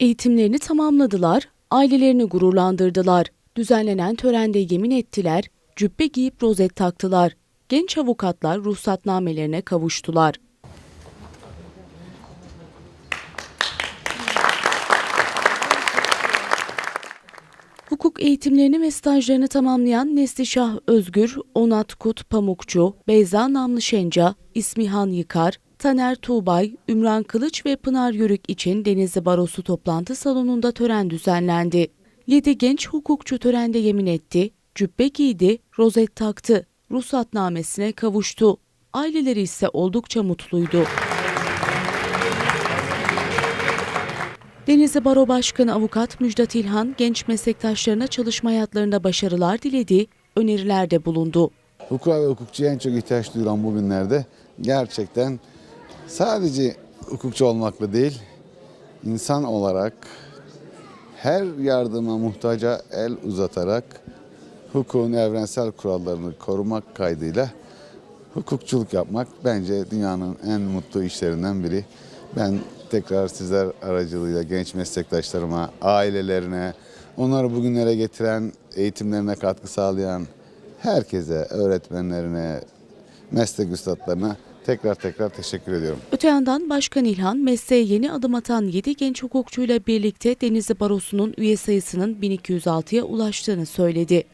Eğitimlerini tamamladılar, ailelerini gururlandırdılar. Düzenlenen törende yemin ettiler, cübbe giyip rozet taktılar. Genç avukatlar ruhsatnamelerine kavuştular. Hukuk eğitimlerini ve stajlarını tamamlayan Neslişah Özgür, Onat Kut Pamukçu, Beyza Namlı Şenca, İsmihan Yıkar, Taner Tuğbay, Ümran Kılıç ve Pınar Yörük için Denizli Barosu toplantı salonunda tören düzenlendi. 7 genç hukukçu törende yemin etti, cübbe giydi, rozet taktı, ruhsatnamesine kavuştu. Aileleri ise oldukça mutluydu. Denizli Baro Başkanı Avukat Müjdat İlhan genç meslektaşlarına çalışma hayatlarında başarılar diledi, önerilerde bulundu. Hukuka ve hukukçuya en çok ihtiyaç duyulan bu günlerde gerçekten sadece hukukçu olmakla değil, insan olarak her yardıma muhtaca el uzatarak hukukun evrensel kurallarını korumak kaydıyla hukukçuluk yapmak bence dünyanın en mutlu işlerinden biri. Ben tekrar sizler aracılığıyla genç meslektaşlarıma, ailelerine, onları bugünlere getiren, eğitimlerine katkı sağlayan herkese, öğretmenlerine, meslek üstadlarına tekrar tekrar teşekkür ediyorum. Öte yandan Başkan İlhan mesleğe yeni adım atan 7 genç hukukçuyla birlikte Denizli Barosu'nun üye sayısının 1206'ya ulaştığını söyledi.